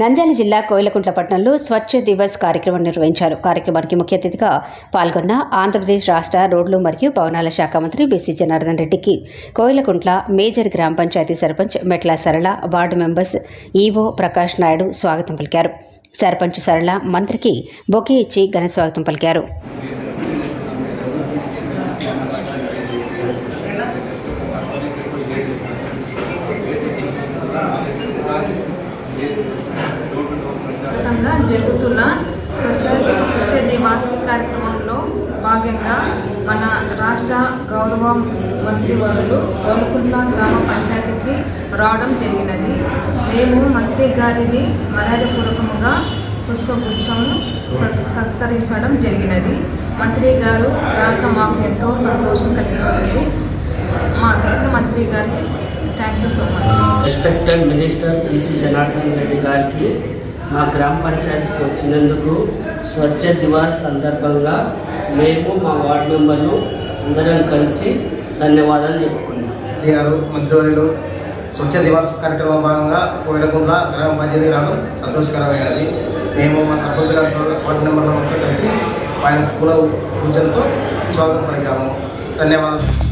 నంద్యాల జిల్లా కోయిలకుంట్ల పట్టణంలో స్వచ్ఛ దివస్ కార్యక్రమం నిర్వహించారు. కార్యక్రమానికి ముఖ్య అతిథిగా పాల్గొన్న ఆంధ్రప్రదేశ్ రాష్ట్ర రోడ్లు మరియు భవనాల శాఖ మంత్రి బీసీ జనార్దన్ రెడ్డికి కోయిలకుంట్ల మేజర్ గ్రామ panchayat sarpanch Metla Sarala ward members EO Prakash Naidu స్వాగతం పలికారు. సర్పంచ్ సరళ మంత్రికి బొకే ఇచ్చి ఘన స్వాగతం పలికారు. వ్యాప్తంగా జరుగుతున్న స్వచ్ఛ స్వచ్ఛ దివాస్ కార్యక్రమంలో భాగంగా మన రాష్ట్ర గౌరవ మంత్రివరులు గోలుకుంట్ల గ్రామ పంచాయతీకి రావడం జరిగినది. మేము మంత్రి గారిని మర్యాదపూర్వకంగా పుష్పగుచ్చము సత్- సత్కరించడం జరిగినది. మంత్రి గారు రాక మాకు ఎంతో సంతోషం కలిగించింది. మా తరఫున మంత్రి గారికి thank you so much. Respected minister P C Janardhan Reddy గారికి మా గ్రామ పంచాయతీకి వచ్చినందుకు స్వచ్ఛ దివాస్ సందర్భంగా మేము మా వార్డు మెంబర్లు అందరం కలిసి ధన్యవాదాలు చెప్పుకున్నాం. మంత్రి గారు మంత్రివర్యులు స్వచ్ఛ దివాస్ కార్యక్రమం భాగంగా కోయిలకుంట్ల గ్రామ పంచాయతీ రావడం సంతోషకరమైనది. మేము మా సర్పంచ్ గారి వార్డు మెంబర్లు మొత్తం కలిసి ఆయన పూల పూజలతో స్వాగతం పలికాము. ధన్యవాదాలు.